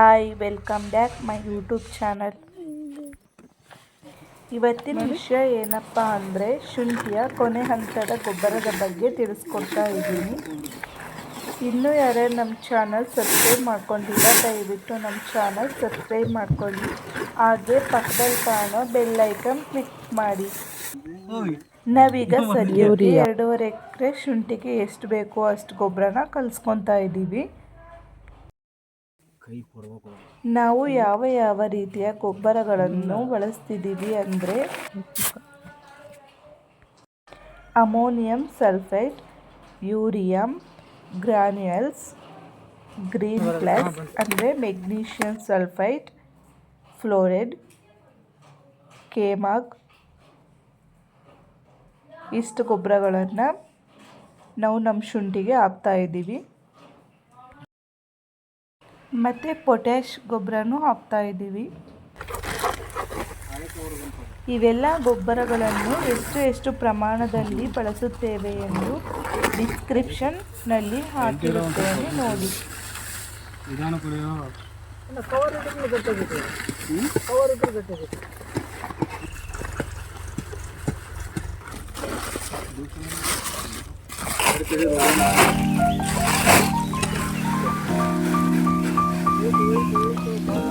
Hi welcome back my YouTube channel. ಇವತ್ತಿನ ವಿಷಯ ಏನಪ್ಪ ಅಂದರೆ ಶುಂಠಿಯ ಕೊನೆ ಹಂತದ ಗೊಬ್ಬರದ ಬಗ್ಗೆ ತಿಳಿಸ್ಕೊಡ್ತಾ ಇದ್ದೀನಿ. ಇನ್ನೂ ಯಾರ್ಯಾರು ನಮ್ಮ ಚಾನಲ್ ಸಬ್ಸ್ಕ್ರೈಬ್ ಮಾಡ್ಕೊಂಡಿಲ್ಲ ದಯವಿಟ್ಟು ನಮ್ಮ ಚಾನಲ್ ಸಬ್ಸ್ಕ್ರೈಬ್ ಮಾಡ್ಕೊಳ್ಳಿ. ಹಾಗೆ ಪಕ್ಕದಲ್ಲಿ ಕಾಣೋ ಬೆಲ್ ಐಕನ್ ಕ್ಲಿಕ್ ಮಾಡಿ. ನಾವೀಗ ಸರಿಯಾಗಿ ಎರಡೂವರೆ ಎಕರೆ ಶುಂಠಿಗೆ ಎಷ್ಟು ಬೇಕೋ ಅಷ್ಟು ಗೊಬ್ಬರನ ಕಲಿಸ್ಕೊತಾ ಇದ್ದೀವಿ ನಾವು ಯಾವ ಯಾವ ರೀತಿಯ ಗೊಬ್ಬರಗಳನ್ನು ಬಳಸ್ತಿದ್ದೀವಿ ಅಂದರೆ ammonium sulphate urea granules green plus ಅಂದರೆ ಮೆಗ್ನೀಷಿಯಂ ಸಲ್ಫೈಟ್ ಫ್ಲೋರೈಡ್, ಕೇಮಾಗ್. ಇಷ್ಟು ಗೊಬ್ಬರಗಳನ್ನು ನಾವು ನಮ್ಮ ಶುಂಠಿಗೆ ಹಾಕ್ತಾ ಇದ್ದೀವಿ. ಮತ್ತು ಪೊಟ್ಯಾಶ್ ಗೊಬ್ಬರನೂ ಹಾಕ್ತಾ ಇದ್ದೀವಿ. ಇವೆಲ್ಲ ಗೊಬ್ಬರಗಳನ್ನು ಎಷ್ಟು ಎಷ್ಟು ಪ್ರಮಾಣದಲ್ಲಿ ಬಳಸುತ್ತೇವೆ ಎಂದು ಡಿಸ್ಕ್ರಿಪ್ಷನ್ನಲ್ಲಿ ಹಾಕಿರುತ್ತೇನೆ ನೋಡಿ. うん。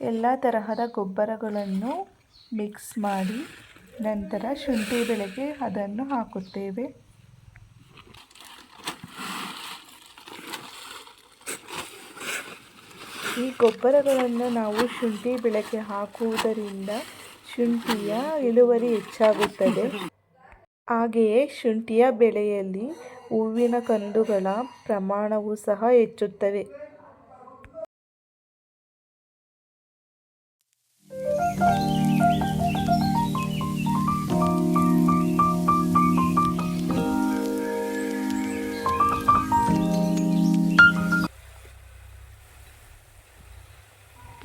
ಎಲ್ಲ ತರಹದ ಗೊಬ್ಬರಗಳನ್ನು ಮಿಕ್ಸ್ ಮಾಡಿ ನಂತರ ಶುಂಠಿ ಬೆಳೆಗೆ ಅದನ್ನು ಹಾಕುತ್ತೇವೆ. ಈ ಗೊಬ್ಬರಗಳನ್ನು ನಾವು ಶುಂಠಿ ಬೆಳೆಗೆ ಹಾಕುವುದರಿಂದ ಶುಂಠಿಯ ಇಳುವರಿ ಹೆಚ್ಚಾಗುತ್ತದೆ. ಹಾಗೆಯೇ ಶುಂಠಿಯ ಬೆಳೆಯಲ್ಲಿ ಹೂವಿನ ಕಂದುಗಳ ಪ್ರಮಾಣವು ಸಹ ಹೆಚ್ಚುತ್ತವೆ.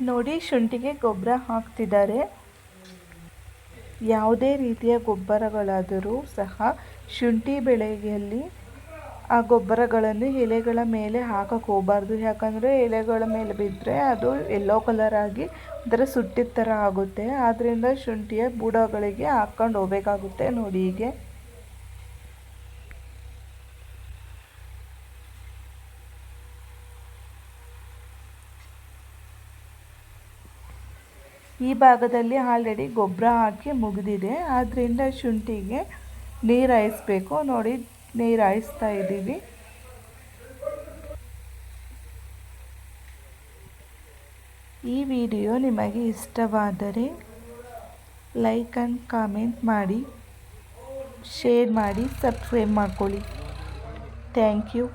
ನೋಡಿ, ಶುಂಠಿಗೆ ಗೊಬ್ಬರ ಹಾಕ್ತಿದ್ದಾರೆ. ಯಾವುದೇ ರೀತಿಯ ಗೊಬ್ಬರಗಳಾದರೂ ಸಹ ಶುಂಠಿ ಬೆಳೆಯಲ್ಲಿ ಆ ಗೊಬ್ಬರಗಳನ್ನು ಎಲೆಗಳ ಮೇಲೆ ಹಾಕಕ್ಕೆ ಹೋಗಬಾರ್ದು. ಯಾಕಂದರೆ ಎಲೆಗಳ ಮೇಲೆ ಬಿದ್ದರೆ ಅದು ಎಲ್ಲೋ ಕಲರ್ ಆಗಿ ಒಂಥರ ಸುಟ್ಟಿದ ಥರ ಆಗುತ್ತೆ. ಆದ್ದರಿಂದ ಶುಂಠಿಯ ಬುಡಗಳಿಗೆ ಹಾಕ್ಕೊಂಡು ಹೋಗಬೇಕಾಗುತ್ತೆ ನೋಡಿ ಹೀಗೆ. ಈ ಭಾಗದಲ್ಲಿ ಆಲ್ರೆಡಿ ಗೊಬ್ಬರ ಹಾಕಿ ಮುಗಿದಿದೆ. ಆದ್ದರಿಂದ ಶುಂಠಿಗೆ ನೀರು ಹಾಯಿಸ್ಬೇಕು. ನೋಡಿ, ನೀರು ಹಾಯಿಸ್ತಾ ಇದ್ದೀವಿ. ಈ ವಿಡಿಯೋ ನಿಮಗೆ ಇಷ್ಟವಾದರೆ ಲೈಕ್ ಆ್ಯಂಡ್ ಕಾಮೆಂಟ್ ಮಾಡಿ, ಶೇರ್ ಮಾಡಿ, ಸಬ್ಸ್ಕ್ರೈಬ್ ಮಾಡ್ಕೊಳ್ಳಿ. Thank you.